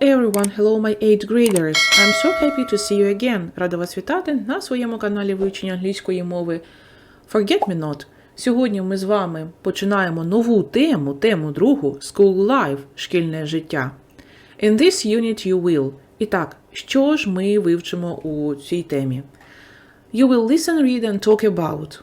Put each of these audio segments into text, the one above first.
Everyone, hello my 8th graders. I'm so happy to see you again. Рада вас вітати на своєму каналі вивчення англійської мови Forget Me Not. Сьогодні ми з вами починаємо нову тему, тему другу School Life – шкільне життя. In this unit you will. І так, що ж ми вивчимо у цій темі? You will listen, read and talk about.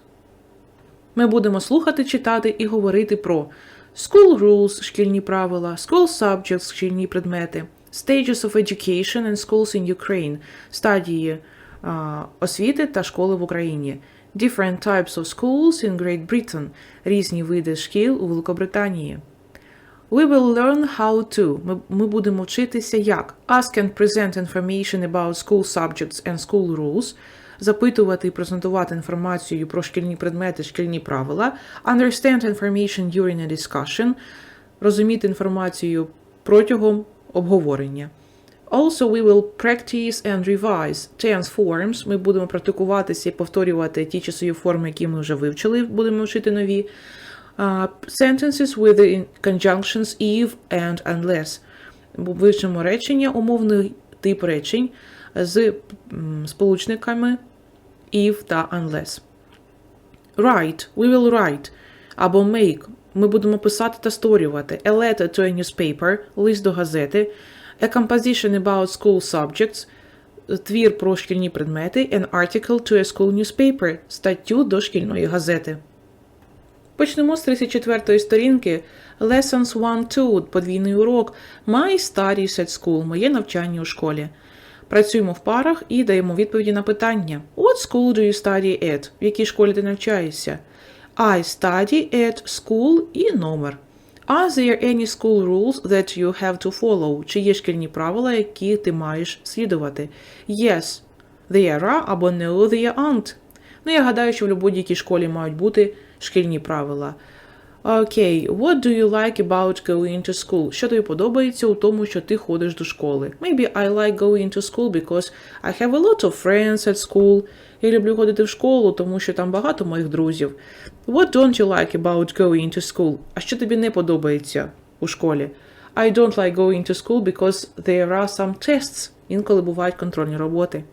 Ми будемо слухати, читати і говорити про school rules – шкільні правила, school subjects – шкільні предмети, stages of education and schools in Ukraine – стадії а, освіти та школи в Україні, different types of schools in Great Britain – різні види шкіл у Великобританії. We will learn how to. Ми, ми будемо вчитися як ask and present information about school subjects and school rules, запитувати і презентувати інформацію про шкільні предмети, шкільні правила, understand information during a discussion, розуміти інформацію протягом обговорення. Also, we will practice and revise tense forms. Ми будемо практикуватися і повторювати ті часові форми, які ми вже вивчили, будемо вчити нові. Uh, sentences with the conjunctions if and unless. Вивчимо речення, умовний тип речень з сполучниками if та unless. Write. We will write. Або make. Ми будемо писати та створювати. A letter to a newspaper. Лист до газети. A composition about school subjects. Твір про шкільні предмети. An article to a school newspaper. Статтю до шкільної газети. Почнемо з 34-ї сторінки. Lessons 1-2, подвійний урок. My studies at school, моє навчання у школі. Працюємо в парах і даємо відповіді на питання. What school do you study at? В якій школі ти навчаєшся? I study at school і номер. Are there any school rules that you have to follow? Чи є шкільні правила, які ти маєш слідувати? Yes, there are або no, there aren't. Ну, я гадаю, що в будь-якій школі мають бути шкільні правила. Окей, what do you like about going to school? Що тобі подобається у тому, що ти ходиш до школи? Maybe I like going to school because I have a lot of friends at school. Я люблю ходити в школу, тому що там багато моїх друзів. What don't you like about going to school? А що тобі не подобається у школі? I don't like going to school because there are some tests. Інколи бувають контрольні роботи.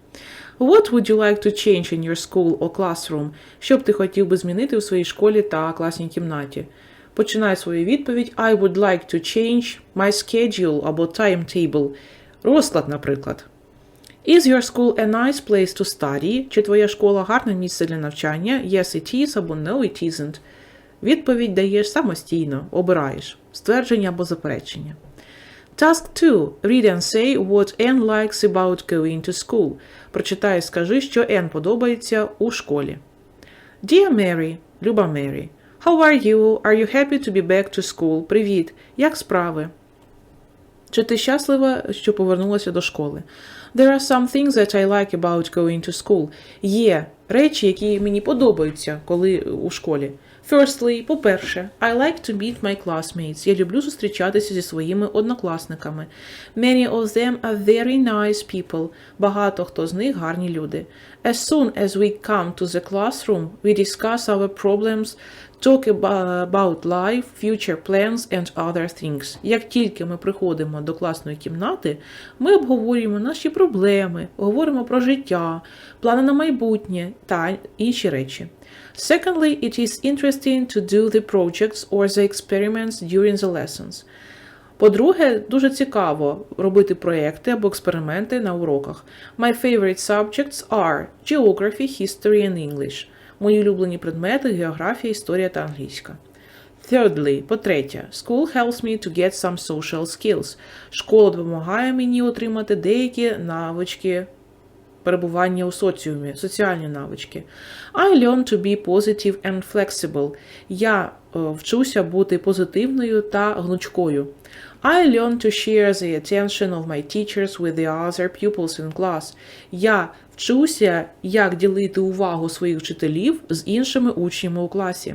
What would you like to change in your school or classroom? Що б ти хотів би змінити у своїй школі та класній кімнаті? Починай свою відповідь I would like to change my schedule або timetable. Розклад, наприклад. Is your school a nice place to study? Чи твоя школа гарне місце для навчання? Yes, it is або no, it isn't. Відповідь даєш самостійно, обираєш. Ствердження або заперечення. Task 2. Read and say what Anne likes about going to school. Прочитай і скажи, що Anne подобається у школі. Dear Mary, Люба Мері. How are you? Are you happy to be back to school? Привіт. Як справи? Чи ти щаслива, що повернулася до школи? There are some things that I like about going to school. Є речі, які мені подобаються, коли у школі. Firstly, по-перше, I like to meet my classmates. Я люблю зустрічатися зі своїми однокласниками. Many of them are very nice people. Багато хто з них гарні люди. As soon as we come to the classroom, we discuss our problems, talk about life, future plans and other things. Як тільки ми приходимо до класної кімнати, ми обговорюємо наші проблеми, говоримо про життя, плани на майбутнє та інші речі. Secondly, it is interesting to do the projects or the experiments during the lessons. По-друге, дуже цікаво робити проекти або експерименти на уроках. My favorite subjects are geography, history and English. Мої улюблені предмети географія, історія та англійська. Thirdly, по-третє, school helps me to get some social skills. Школа допомагає мені отримати деякі навички перебування у соціумі, соціальні навички. I learn to be positive and flexible. Я е, вчуся бути позитивною та гнучкою. I learn to share the attention of my teachers with the other pupils in class. Я вчуся, як ділити увагу своїх вчителів з іншими учнями у класі.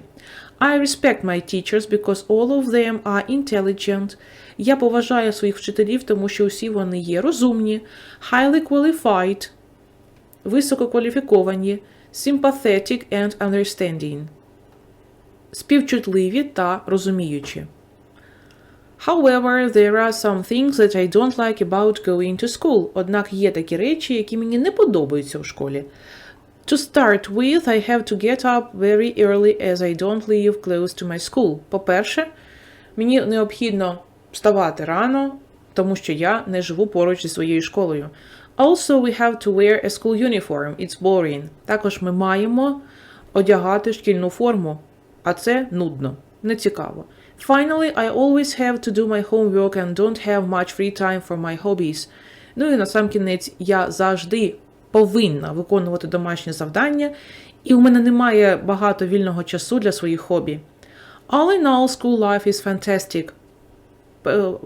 I respect my teachers because all of them are intelligent. Я поважаю своїх вчителів, тому що усі вони є розумні, highly qualified, висококваліфіковані, sympathetic and understanding, співчутливі та розуміючі. However, there are some things that I don't like about going to school. Однак є такі речі, які мені не подобаються в школі. To start with, I have to get up very early as I don't live close to my school. По-перше, мені необхідно вставати рано, тому що я не живу поруч зі своєю школою. Also, we have to wear a school uniform. It's boring. Також ми маємо одягати шкільну форму, а це нудно, не цікаво. Finally, I always have to do my homework and don't have much free time for my hobbies. Ну і на сам кінець я завжди повинна виконувати домашні завдання, і у мене немає багато вільного часу для своїх хобі. All in all, school life is fantastic.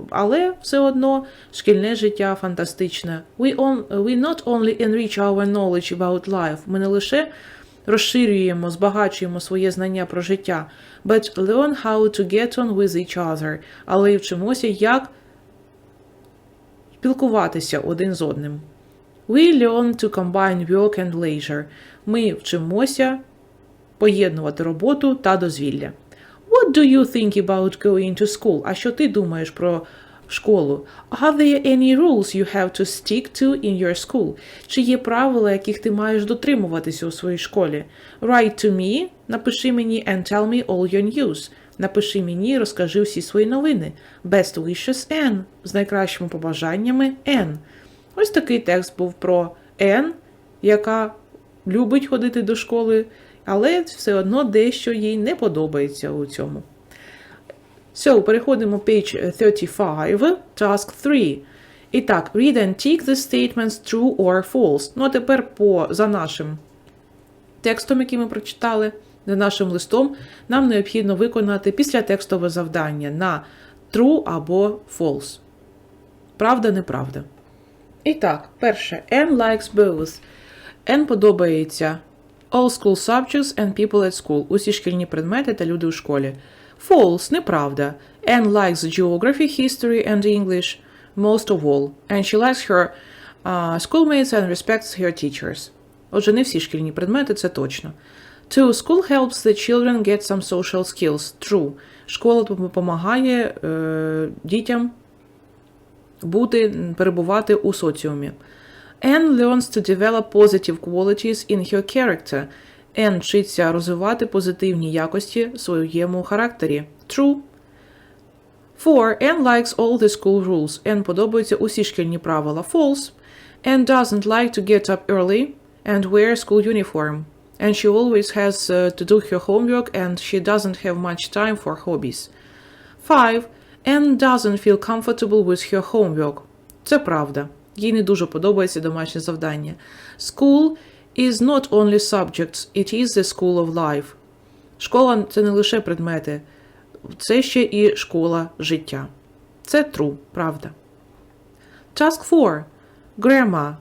Але все одно шкільне життя фантастичне. We, on, we not only enrich our knowledge about life, ми не лише розширюємо, збагачуємо своє знання про життя, but learn how to get on with each other, але й вчимося, як спілкуватися один з одним. We learn to combine work and leisure. Ми вчимося поєднувати роботу та дозвілля. What do you think about going to school? А що ти думаєш про школу? Are there any rules you have to stick to in your school? Чи є правила, яких ти маєш дотримуватися у своїй школі? Write to me, напиши мені and tell me all your news. Напиши мені, розкажи всі свої новини. Best wishes, Anne. З найкращими побажаннями, Anne. Ось такий текст був про Ен, яка любить ходити до школи, але все одно дещо їй не подобається у цьому. So, переходимо page 35, task 3. І так, read and tick the statements true or false. Ну, а тепер по, за нашим текстом, який ми прочитали, за нашим листом, нам необхідно виконати післятекстове завдання на true або false. Правда, неправда. І так, перше. Anne likes both. Anne подобається all school subjects and people at school. Усі шкільні предмети та люди у школі. False – неправда. Anne likes geography, history and English most of all. And she likes her uh, schoolmates and respects her teachers. Отже, не всі шкільні предмети, це точно. Two. School helps the children get some social skills. True. Школа допомагає е, дітям бути, перебувати у соціумі. Anne learns to develop positive qualities in her character. Anne вчиться розвивати позитивні якості в своєму характері. True. 4. Anne likes all the school rules. Anne подобаються усі шкільні правила. False. Anne doesn't like to get up early and wear school uniform. And she always has uh, to do her homework and she doesn't have much time for hobbies. 5. Anne doesn't feel comfortable with her homework. Це правда. Їй не дуже подобається домашнє завдання. School is not only subjects, it is the school of life. Школа це не лише предмети, це ще і школа життя. Це true, правда. Task 4. Grammar.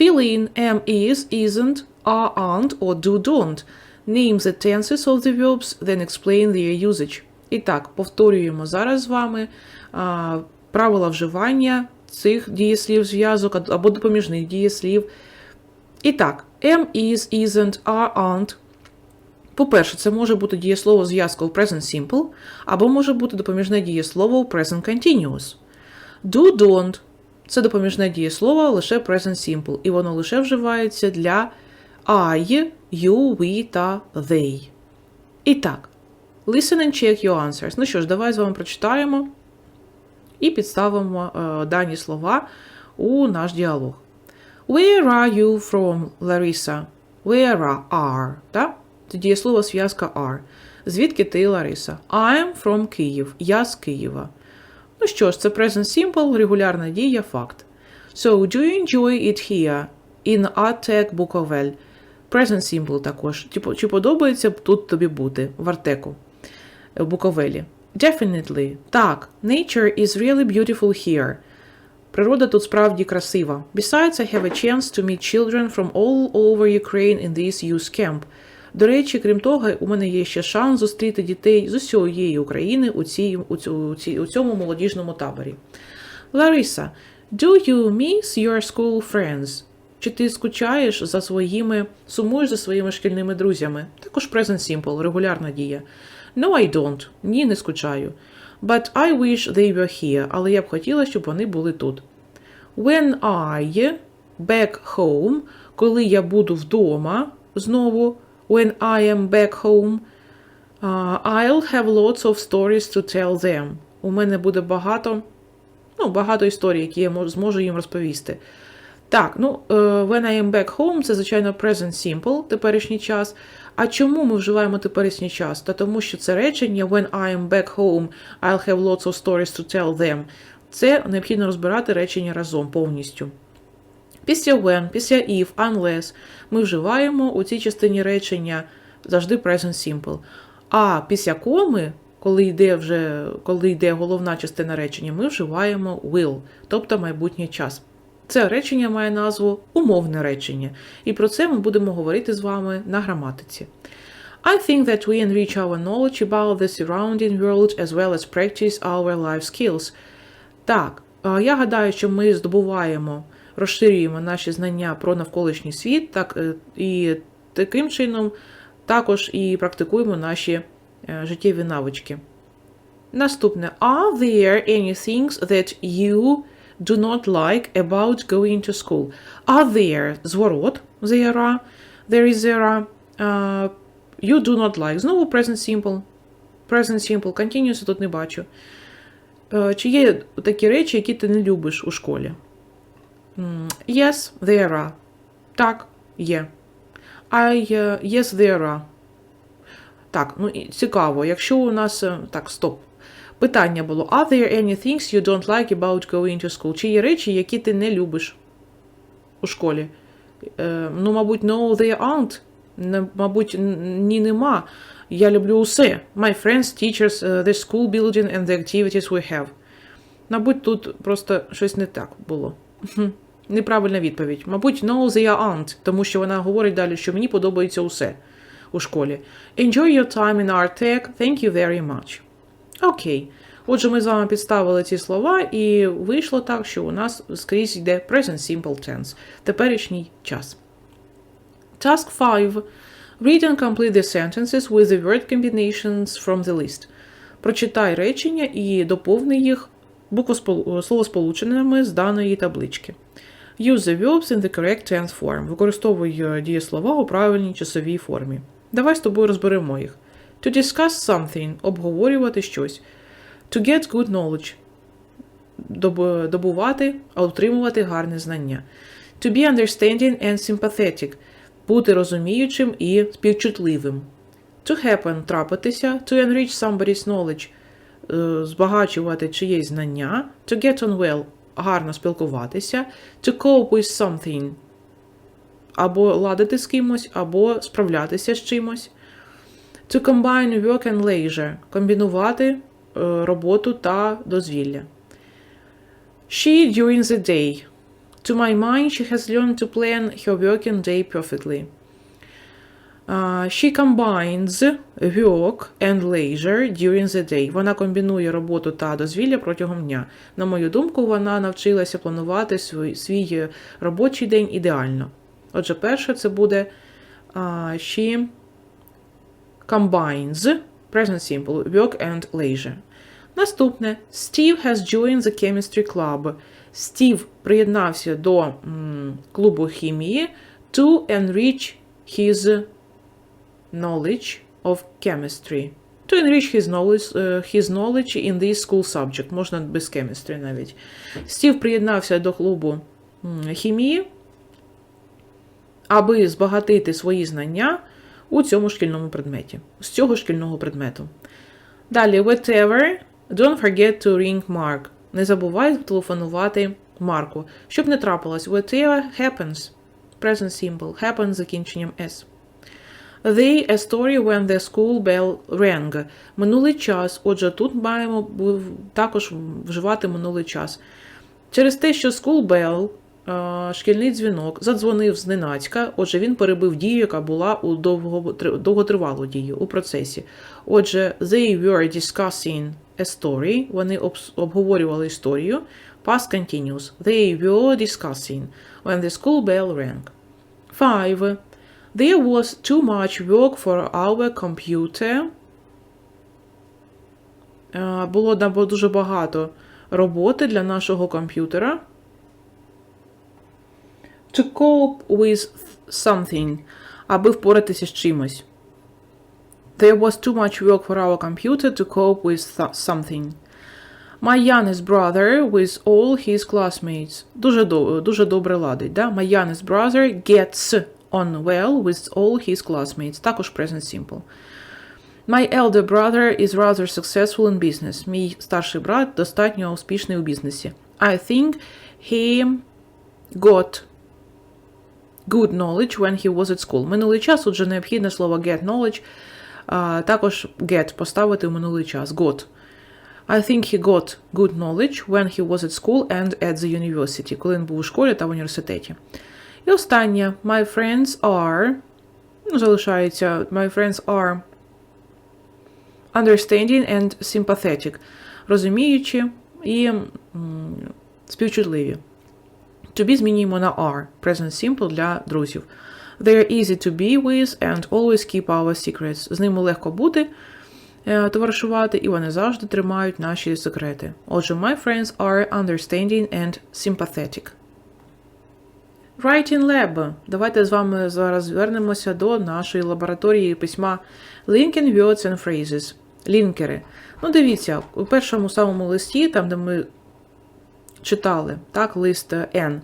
Fill in am is, isn't, are, aren't or do don't. Name the tenses of the verbs, then explain their usage. І так, повторюємо зараз з вами а, правила вживання цих дієслів зв'язок або допоміжних дієслів. І так, am, is, isn't, are, aren't. По-перше, це може бути дієслово зв'язку в present simple, або може бути допоміжне дієслово в present continuous. Do, don't це допоміжне дієслово лише present simple, і воно лише вживається для I, you, we та they. І так, listen and check your answers. Ну що ж, давай з вами прочитаємо і підставимо е, дані слова у наш діалог. Where are you from, Larissa? Where are, так? Це дієслово зв'язка are. Звідки ти, Лариса? I'm from Київ. Я з Києва. Ну що ж, це present simple, регулярна дія, факт. So, do you enjoy it here? In Artec Буковель. Present simple також. Чи подобається тут тобі бути в Артеку? В Буковелі. Definitely. Так. Nature is really beautiful here. Природа тут справді красива. Besides, I have a chance to meet children from all over Ukraine in this youth camp. До речі, крім того, у мене є ще шанс зустріти дітей з усієї України у, цій, у, цій- у цьому молодіжному таборі. Лариса, do you miss your school friends? Чи ти скучаєш за своїми, сумуєш за своїми шкільними друзями? Також present simple, регулярна дія. No, I don't. Ні, не скучаю. But I wish they were here. Але я б хотіла, щоб вони були тут. When I back home, коли я буду вдома знову, when I am back home, uh, I'll have lots of stories to tell them. У мене буде багато, ну, багато історій, які я зможу їм розповісти. Так, ну, е, when I am back home, це, звичайно, present simple, теперішній час. А чому ми вживаємо теперішній час? Та тому що це речення when I am back home, I'll have lots of stories to tell them. Це необхідно розбирати речення разом повністю. Після when, після if, unless ми вживаємо у цій частині речення завжди present simple. А після коми, коли йде вже коли йде головна частина речення, ми вживаємо will, тобто майбутній час. Це речення має назву умовне речення, і про це ми будемо говорити з вами на граматиці. I think that we enrich our knowledge about the surrounding world as well as practice our life skills. Так, я гадаю, що ми здобуваємо, розширюємо наші знання про навколишній світ, так е, і таким чином також і практикуємо наші е, життєві навички. Наступне. Are there any things that you do not like about going to school? Are there зворот there are, there is there are, uh, you do not like. Знову present simple. Present simple. Continuous тут не бачу. Е, Чи є такі речі, які ти не любиш у школі? М, Yes, there are. Так, є. I, е, yes, there are. Так, ну цікаво, якщо у нас. е, Так, стоп. Питання було: Are there any things you don't like about going to school? Чи є речі, які ти не любиш у школі? Е, ну, мабуть, no, there aren't. Не, мабуть, ні, нема. Я люблю усе. My friends, teachers, е, the school building and the activities we have. Мабуть, тут просто щось не так було. Неправильна відповідь. Мабуть, no, they aren't, тому що вона говорить далі, що мені подобається усе у школі. Enjoy your time in our tech. Thank you very much. Окей. Отже, ми з вами підставили ці слова, і вийшло так, що у нас скрізь йде present simple tense, теперішній час. Task 5. Read and complete the sentences with the word combinations from the list. Прочитай речення і доповни їх буквоспол- словосполученнями з даної таблички. Use the verbs in the correct tense form. Використовуй е, дієслова у правильній часовій формі. Давай з тобою розберемо їх. To discuss something – обговорювати щось. To get good knowledge – добувати, а отримувати гарне знання. To be understanding and sympathetic – бути розуміючим і співчутливим. To happen – трапитися. To enrich somebody's knowledge е, – збагачувати чиєсь знання. To get on well – гарно спілкуватися. To cope with something – або ладити з кимось, або справлятися з чимось. To combine work and leisure – комбінувати е, роботу та дозвілля. She during the day. To my mind, she has learned to plan her working day perfectly. Uh, she combines work and leisure during the day. Вона комбінує роботу та дозвілля протягом дня. На мою думку, вона навчилася планувати свій, свій робочий день ідеально. Отже, перше це буде uh, she combines present simple work and leisure. Наступне Steve has joined the chemistry club. Стів приєднався до м, клубу хімії to enrich his knowledge of chemistry. To enrich his knowledge, е, his knowledge in this school subject. Можна без chemistry навіть. Стів приєднався до клубу хімії, аби збагатити свої знання у цьому шкільному предметі. З цього шкільного предмету. Далі, whatever, don't forget to ring Mark. Не забувай телефонувати Марку. Щоб не трапилось, whatever happens. Present simple. Happens з закінченням S. They a story when the school bell rang. Минулий час. Отже, тут маємо також вживати минулий час. Через те, що school bell, шкільний дзвінок, задзвонив зненацька, отже, він перебив дію, яка була у довготривалу дію у процесі. Отже, they were discussing a story, вони обговорювали історію. Past continuous. They were discussing when the school bell rang. 5. There was too much work for our computer е, було дуже багато роботи для нашого комп'ютера. To cope with something, аби впоратися з чимось. There was too much work for our computer to cope with th- something. My youngest brother with all his classmates. Дуже, до, дуже добре ладить, да? My youngest brother gets on well with all his classmates. Також present simple. My elder brother is rather successful in business. Мій старший брат достатньо успішний у бізнесі. I think he got good knowledge when he was at school. Минулий час, отже, необхідне слово get knowledge, а, також get поставити у минулий час. Got. I think he got good knowledge when he was at school and at the university, коли він був у школі та в університеті. І останнє. My friends are. Ну, залишається. My friends are understanding and sympathetic. Розуміючі і м, співчутливі. To be змінюємо на are. Present simple для друзів. They are easy to be with and always keep our secrets. З ними легко бути, е, товаришувати, і вони завжди тримають наші секрети. Отже, my friends are understanding and sympathetic. Writing Lab. Давайте з вами зараз звернемося до нашої лабораторії письма Linking Words and Phrases. Лінкери. Ну, дивіться, у першому самому листі, там, де ми читали, так, лист е, N.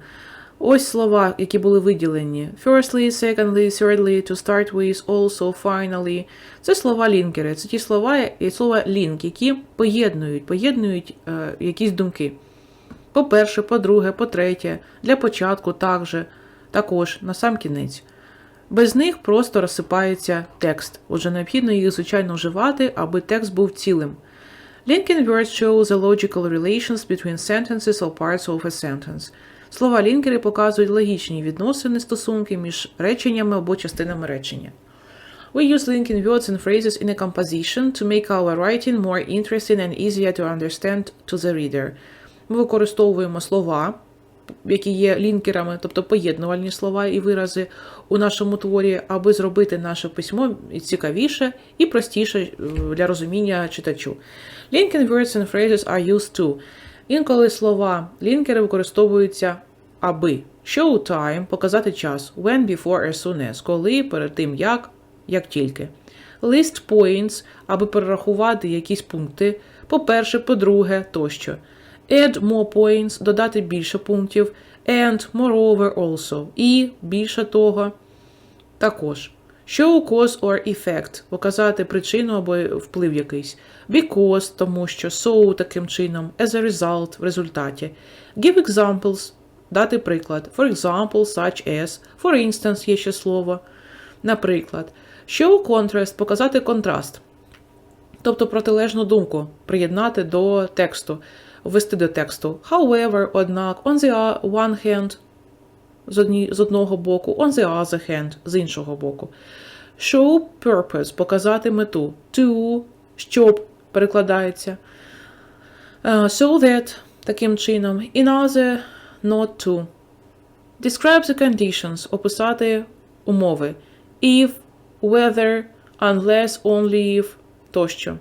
Ось слова, які були виділені. Firstly, secondly, thirdly, to start with, also, finally. Це слова лінкери. Це ті слова, і слово link, які поєднують, поєднують е, якісь думки. По-перше, по-друге, по-третє, для початку також, також, на сам кінець. Без них просто розсипається текст. Отже, необхідно їх, звичайно, вживати, аби текст був цілим. Linking words show the logical relations between sentences or parts of a sentence. Слова лінкери показують логічні відносини, стосунки між реченнями або частинами речення. We use linking words and phrases in a composition to make our writing more interesting and easier to understand to the reader. Ми використовуємо слова, Які є лінкерами, тобто поєднувальні слова і вирази у нашому творі, аби зробити наше письмо цікавіше і простіше е, для розуміння читачу. Linking words and phrases are used to. Інколи слова лінкери використовуються аби. Show time – показати час. When, before, as soon as. Коли, перед тим, як, як тільки. List points – аби перерахувати якісь пункти. По-перше, по-друге, тощо. Add more points – додати більше пунктів. And, moreover, also. І, більше того, також. Show cause or effect – показати причину або вплив якийсь. Because – тому що, so – таким чином, as a result – в результаті. Give examples – дати приклад. For example, such as. For instance – є ще слово. Наприклад. Show contrast – показати контраст. Тобто протилежну думку приєднати до тексту, ввести до тексту. However, однак, on the one hand – з, одні, з одного боку, on the other hand – з іншого боку. Show purpose – показати мету. To – щоб перекладається. Uh, so that – таким чином. In other – not to. Describe the conditions – описати умови. If, whether, unless, only if тощо.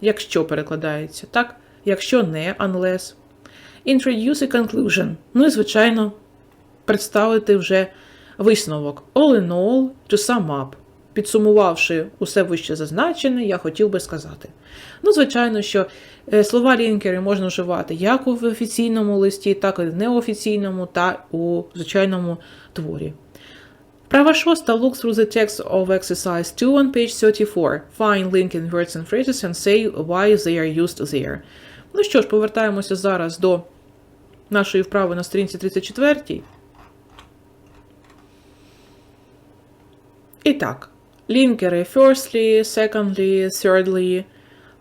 Якщо перекладається, так? Якщо не, unless. Introduce a conclusion. Ну і, звичайно, представити вже висновок. All in all, to sum up. Підсумувавши усе вище зазначене, я хотів би сказати. Ну, звичайно, що е, слова лінкери можна вживати як у офіційному листі, так і в неофіційному та у звичайному творі. Права шоста look through the text of exercise 2 on page 34. Find linking words and phrases and say why they are used there. Ну що ж, повертаємося зараз до нашої вправи на сторінці 34. І так, лінкери firstly, secondly, thirdly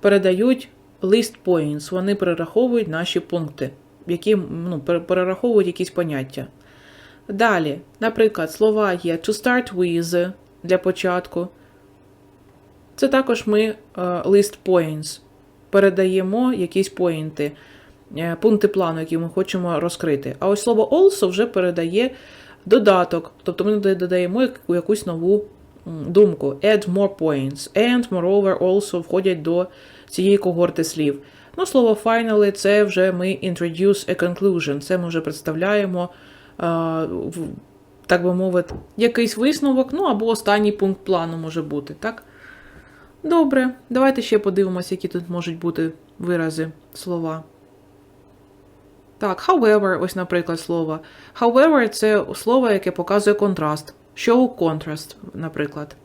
передають list points. Вони перераховують наші пункти, які ну, перераховують якісь поняття. Далі, наприклад, слова є to start with для початку. Це також ми list points. Передаємо якісь поінти, пункти плану, які ми хочемо розкрити. А ось слово also вже передає додаток, тобто ми додаємо якусь нову думку. Add more points. And, moreover, also входять до цієї когорти слів. Ну, слово finally це вже ми introduce a conclusion. Це ми вже представляємо, так би мовити, якийсь висновок, ну або останній пункт плану може бути, так? Добре, давайте ще подивимося, які тут можуть бути вирази, слова. Так, however, ось, наприклад, слово. However, це слово, яке показує контраст. Show contrast, наприклад.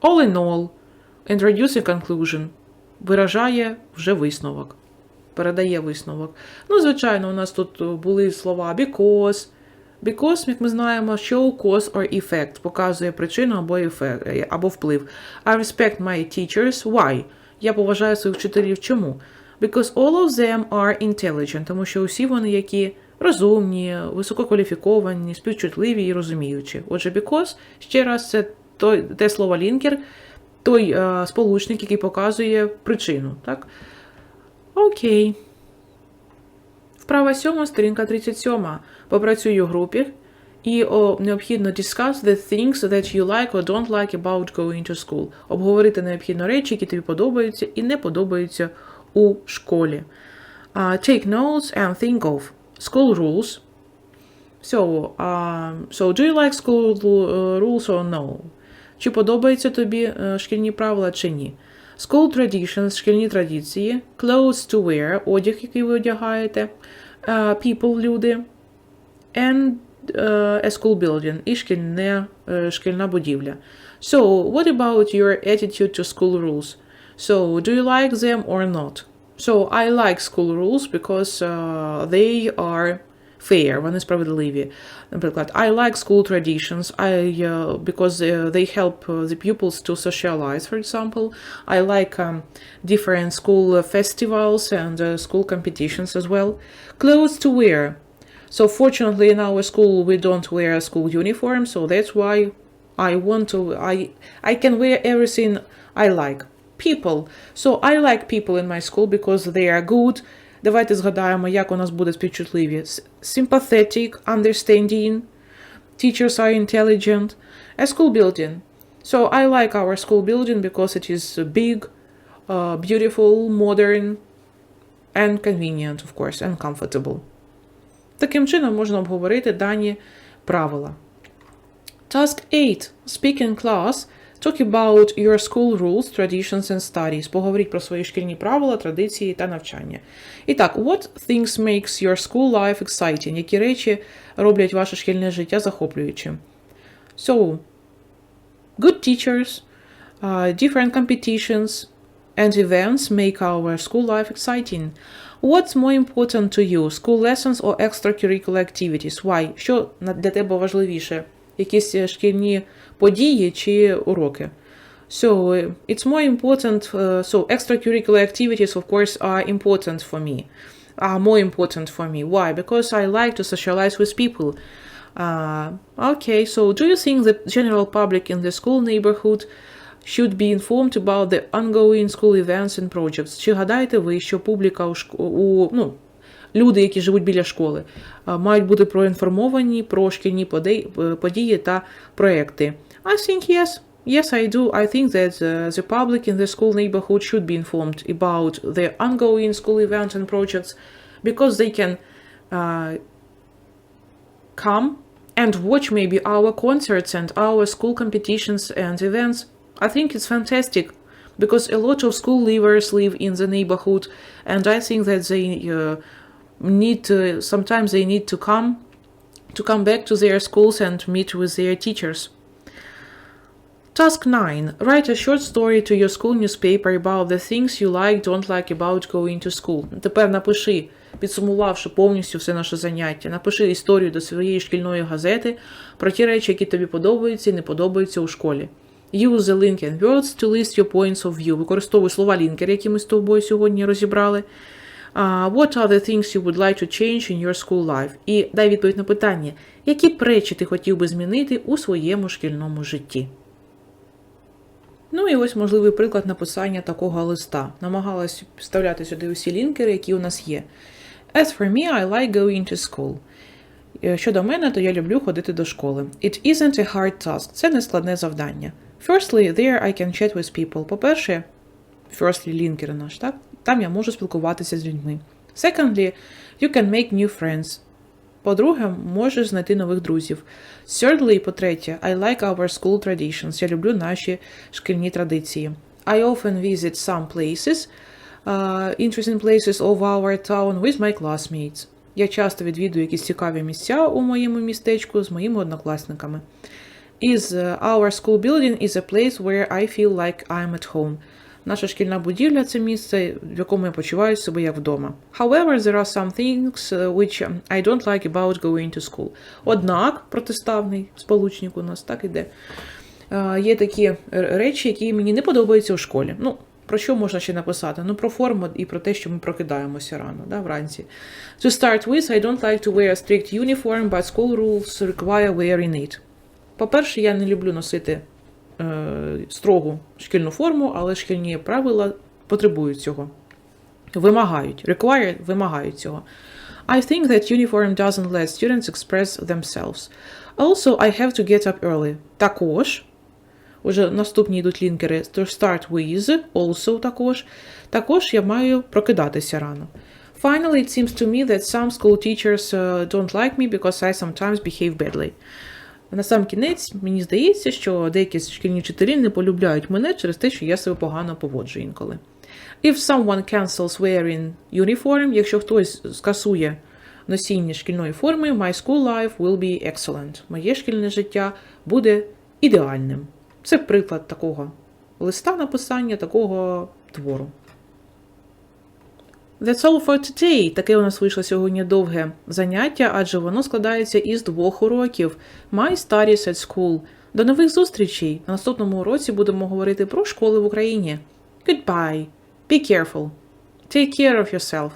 All in all, introduce a conclusion. Виражає вже висновок. Передає висновок. Ну, звичайно, у нас тут були слова because. Because, як ми знаємо, show cause or effect показує причину або ефект, або вплив. I respect my teachers. Why? Я поважаю своїх вчителів. Чому? Because all of them are intelligent, тому що усі вони які розумні, висококваліфіковані, співчутливі і розуміючі. Отже, because, ще раз, це той, те слово лінкер, той е, сполучник, який показує причину. Так? Окей. Вправа 7, сторінка 37. Попрацюй у групі. І о, необхідно discuss the things that you like or don't like about going to school. Обговорити необхідно речі, які тобі подобаються і не подобаються у школі. Uh, take notes and think of school rules. So, um, so do you like school uh, rules or no? Чи подобаються тобі е, шкільні правила чи ні? School traditions, шкільні традиції, clothes to wear, одяг, який ви одягаєте, е, people, люди, and е, a school building, і шкільне, е, шкільна будівля. So, what about your attitude to school rules? So, do you like them or not? So, I like school rules because uh, they are fair, вони справедливі. Наприклад, I like school traditions I, uh, because uh, they help uh, the pupils to socialize, for example. I like um, different school uh, festivals and uh, school competitions as well. Clothes to wear. So fortunately in our school we don't wear a school uniform, so that's why I want to I I can wear everything I like. People. So I like people in my school because they are good. Давайте згадаємо, як у нас буде співчутливі. S- Sympathetic, understanding. Teachers are intelligent. A school building. So I like our school building because it is big, uh, beautiful, modern, and convenient, of course, and comfortable. Таким чином можна обговорити дані правила. Task 8. Speak in class. Talk about your school rules, traditions and studies. Поговоріть про свої шкільні правила, традиції та навчання. І так, what things makes your school life exciting? Які речі роблять ваше шкільне життя захоплюючим? So, good teachers, uh, different competitions and events make our school life exciting. What's more important to you? School lessons or extracurricular activities? Why? Що на- для тебе важливіше? Якісь е, шкільні події чи уроки? So, uh, it's more important, uh, so extracurricular activities, of course, are important for me, are more important for me. Why? Because I like to socialize with people. Uh, okay, so do you think the general public in the school neighborhood should be informed about the ongoing school events and projects? Чи гадаєте ви, що публіка у, шк- у ну, люди, які живуть біля школи, а, мають бути проінформовані про шкільні подей- е, події та проекти? I think yes. Yes, I do. I think that uh, the public in the school neighborhood should be informed about the ongoing school events and projects because they can uh, come and watch maybe our concerts and our school competitions and events. I think it's fantastic because a lot of school leavers live in the neighborhood, and I think that they uh, need to sometimes they need to come to come back to their schools and meet with their teachers. Task 9. Write a short story to your school newspaper about the things you like, don't like about going to school. Тепер напиши, підсумувавши повністю все наше заняття, напиши історію до своєї шкільної газети про ті речі, які тобі подобаються і не подобаються у школі. Use the link and words to list your points of view. Використовуй слова лінкер, які ми з тобою сьогодні розібрали. Uh, what are the things you would like to change in your school life? І дай відповідь на питання, які б речі ти хотів би змінити у своєму шкільному житті. Ну і ось можливий приклад написання такого листа. Намагалась вставляти сюди усі лінкери, які у нас є. As for me, I like going to school. Е, Щодо мене, то я люблю ходити до школи. It isn't a hard task. Це не складне завдання. Firstly, there I can chat with people. По-перше, firstly, лінкер наш, так? Там я можу спілкуватися з людьми. Secondly, you can make new friends. По-друге, можеш знайти нових друзів. Thirdly, по-третє, I like our school traditions. Я люблю наші шкільні традиції. I often visit some places, uh, interesting places of our town with my classmates. Я часто відвідую якісь цікаві місця у моєму містечку з моїми однокласниками. Is uh, our school building is a place where I feel like I'm at home. Наша шкільна будівля це місце, в якому я почуваю себе як вдома. However, there are some things uh, which um, I don't like about going to school. Однак, протиставний сполучник у нас так іде. Е, Є такі речі, які мені не подобаються у школі. Ну, про що можна ще написати? Ну, про форму і про те, що ми прокидаємося рано, да, вранці. To start with, I don't like to wear a strict uniform, but school rules require wearing it. По-перше, я не люблю носити е, строгу шкільну форму, але шкільні правила потребують цього. Вимагають. Require вимагають цього. I think that uniform doesn't let students express themselves. Also, I have to get up early. Також. Уже наступні йдуть лінкери. To start with, also також. Також я маю прокидатися рано. Finally, it seems to me that some school teachers uh, don't like me because I sometimes behave badly. На сам кінець мені здається, що деякі шкільні вчителі не полюбляють мене через те, що я себе погано поводжу інколи. If someone cancels wearing uniform, якщо хтось скасує носіння шкільної форми, my school life will be excellent. Моє шкільне життя буде ідеальним. Це приклад такого листа написання, такого твору. That's all for today. Таке у нас вийшло сьогодні довге заняття, адже воно складається із двох уроків. My Studies at School. До нових зустрічей! На наступному уроці будемо говорити про школи в Україні. Goodbye. Be careful. Take care of yourself.